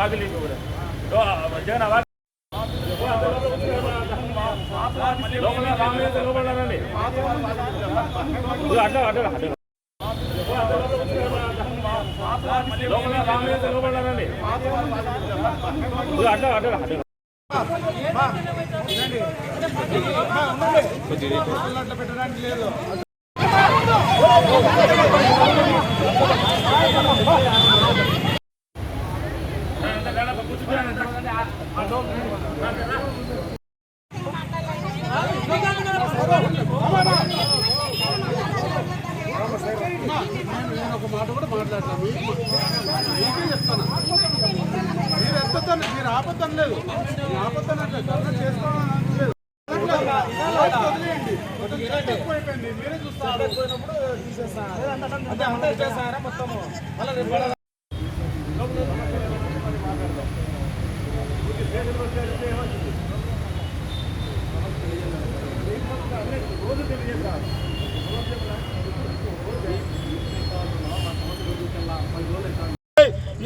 వాకిలి జగన్ అవాకి లోపల రామయ్య లోపల రండి ఇదిగో అడ్డ అడ్డ అడ్డ లోపల రామయ్య నేను ఒక మాట కూడా మాట్లాడతాను మీకు మీకే చెప్తాను? మీరు ఎత్తొద్దని మీరు ఆపొద్దని లేదు. అంటే ధర్నా చేసుకోవడం లేదు. వదిలేయండి. మీరే చూస్తారు.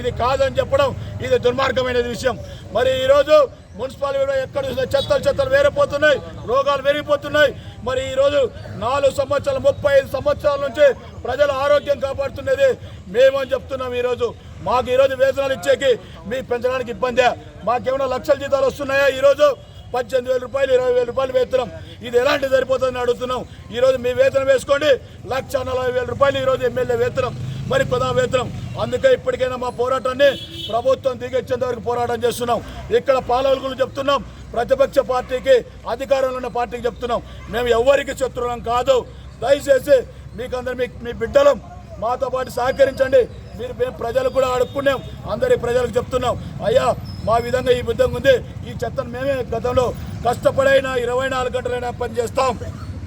ఇది కాదని చెప్పడం ఇది దుర్మార్గమైన విషయం. మరి ఈరోజు మున్సిపాలిటీలో ఎక్కడ చూసినా చెత్తలు చెత్తలు వేరిపోతున్నాయి రోగాలు పెరిగిపోతున్నాయి. మరి ఈరోజు నాలుగు సంవత్సరాలు ముప్పై ఐదు సంవత్సరాల నుంచి ప్రజల ఆరోగ్యం కాపాడుతున్నది మేమని చెప్తున్నాం ఈరోజు. మాకు ఈరోజు వేతనాలు ఇచ్చేకి మీ పెంచడానికి ఇబ్బందే. మాకేమైనా లక్షల జీతాలు వస్తున్నాయా ఈరోజు? పద్దెనిమిది వేల రూపాయలు ఇరవై వేల రూపాయలు వేతనం ఇది ఎలాంటి సరిపోతుందని అడుగుతున్నాం. ఈరోజు మీ వేతనం వేసుకోండి. లక్ష నలభై వేల రూపాయలు ఈరోజు ఎమ్మెల్యే వేతనం. మరి ప్రధాన వేతనం. అందుకే ఇప్పటికైనా మా పోరాటాన్ని ప్రభుత్వం దిగొచ్చేంత వరకు పోరాటం చేస్తున్నాం. ఇక్కడ పాలకులు చెప్తున్నాం. ప్రతిపక్ష పార్టీకి అధికారంలో ఉన్న పార్టీకి చెప్తున్నాం. మేము ఎవరికి శత్రువులం కాదు. దయచేసి మీకు అందరు మీ మీ బిడ్డలం మాతో పాటు సహకరించండి. మీరు మేము ప్రజలు కూడా అడుక్కున్నాం అందరి ప్రజలకు చెప్తున్నాం. అయ్యా మా విధంగా ఈ విధంగా ఉంది. ఈ చెత్తను మేమే గతంలో కష్టపడైనా ఇరవై నాలుగు గంటలైనా పని చేస్తాం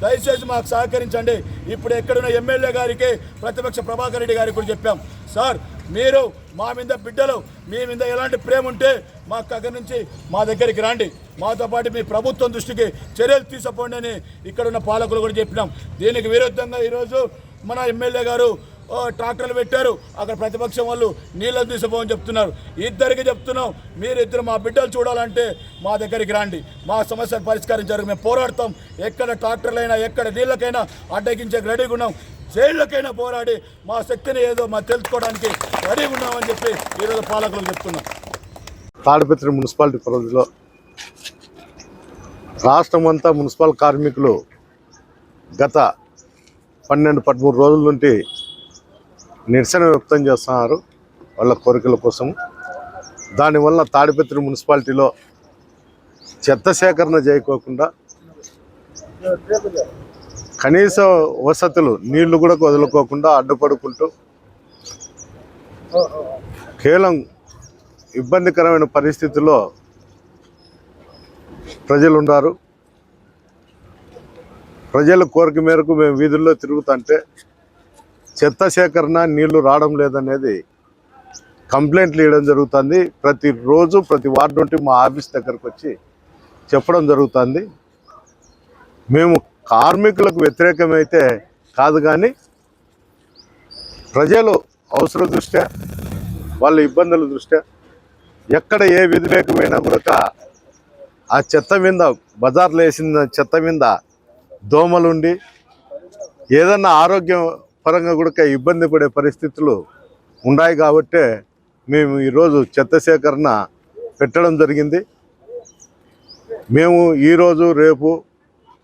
దయచేసి మాకు సహకరించండి. ఇప్పుడు ఎక్కడున్న ఎమ్మెల్యే గారికి ప్రతిపక్ష ప్రభాకర్ రెడ్డి గారికి కూడా చెప్పాం. సార్ మీరు మా మీద బిడ్డలు మీ మీద ఎలాంటి ప్రేమ ఉంటే మాకు దగ్గర నుంచి మా దగ్గరికి రండి. మాతో పాటు మీ ప్రభుత్వం దృష్టికి చర్యలు తీసుకోండి అని ఇక్కడున్న పాలకులు కూడా చెప్పినాం. దీనికి విరుద్ధంగా ఈరోజు మన ఎమ్మెల్యే గారు ట్రాక్టర్లు పెట్టారు. అక్కడ ప్రతిపక్షం వాళ్ళు నీళ్ళని తీసిపోమని చెప్తున్నారు. ఇద్దరికి చెప్తున్నాం మీరిద్దరు మా బిడ్డలు చూడాలంటే మా దగ్గరికి రండి. మా సమస్యను పరిష్కరించారు మేము పోరాడతాం. ఎక్కడ ట్రాక్టర్లైనా ఎక్కడ నీళ్ళకైనా అడ్డగించే రెడీగా ఉన్నాం. జైళ్ళకైనా పోరాడి మా శక్తిని ఏదో మా తెలుసుకోవడానికి రెడీగా ఉన్నామని చెప్పి ఈరోజు పాలకులు చెప్తున్నాం తాడిపత్రి మున్సిపాలిటీ పరిధిలో రాష్ట్రం అంతా మున్సిపల్ కార్మికులు గత పన్నెండు పదమూడు రోజుల నుండి నిరసన వ్యక్తం చేస్తున్నారు వాళ్ళ కోరికల కోసం దానివల్ల తాడిపత్రి మున్సిపాలిటీలో చెత్త సేకరణ చేయకోకుండా కనీస వసతులు నీళ్ళు కూడా వదులుకోకుండా అడ్డుపడుకుంటూ కేవలం ఇబ్బందికరమైన పరిస్థితుల్లో ప్రజలు ఉన్నారు ప్రజల కోరిక మేరకు మేము వీధుల్లో తిరుగుతుంటే చెత్త సేకరణ నీళ్ళు రావడం లేదనేది కంప్లైంట్లు ఇవ్వడం జరుగుతుంది. ప్రతిరోజు ప్రతి వార్డు నుండి మా ఆఫీస్ దగ్గరకు వచ్చి చెప్పడం జరుగుతుంది. మేము కార్మికులకు వ్యతిరేకమైతే కాదు కానీ ప్రజలు అవసర దృష్ట్యా వాళ్ళ ఇబ్బందుల దృష్ట్యా ఎక్కడ ఏ వ్యతిరేకమైనా కూడా ఆ చెత్త మీద బజార్లో వేసిన చెత్త మీద దోమలుండి ఏదన్నా ఆరోగ్యం పరంగా కూడా ఇబ్బంది పడే పరిస్థితులు ఉన్నాయి కాబట్టే మేము ఈరోజు చెత్త సేకరణ పెట్టడం జరిగింది. మేము ఈరోజు రేపు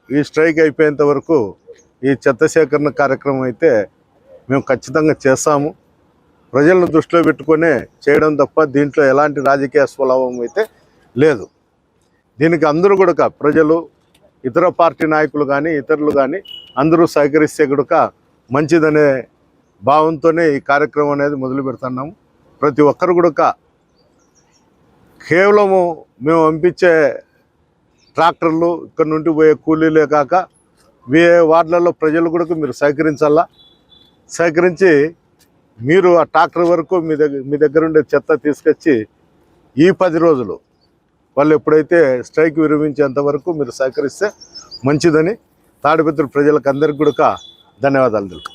ఈ స్ట్రైక్ అయిపోయేంత వరకు ఈ చెత్త సేకరణ కార్యక్రమం అయితే మేము ఖచ్చితంగా చేస్తాము. ప్రజలను దృష్టిలో పెట్టుకునే చేయడం తప్ప దీంట్లో ఎలాంటి రాజకీయ స్వలాభం అయితే లేదు. దీనికి అందరూ కూడా ప్రజలు ఇతర పార్టీ నాయకులు కానీ ఇతరులు కానీ అందరూ సహకరిస్తే కూడా మంచిదనే భావంతోనే ఈ కార్యక్రమం అనేది మొదలు పెడుతున్నాము ప్రతి ఒక్కరు కూడా కేవలము మేము పంపించే ట్రాక్టర్లు ఇక్కడ నుండి పోయే కూలీలే కాక వే వార్డులలో ప్రజలు కూడా మీరు సహకరించాలా? సహకరించి మీరు ఆ ట్రాక్టర్ వరకు మీ దగ్గర మీ దగ్గర ఉండే చెత్త తీసుకొచ్చి ఈ పది రోజులు వాళ్ళు ఎప్పుడైతే స్ట్రైక్ విరమించేంత వరకు మీరు సహకరిస్తే మంచిదని తాడిపత్రి ప్రజలకు అందరికీ కూడా ధన్యవాదాలు తెలుపు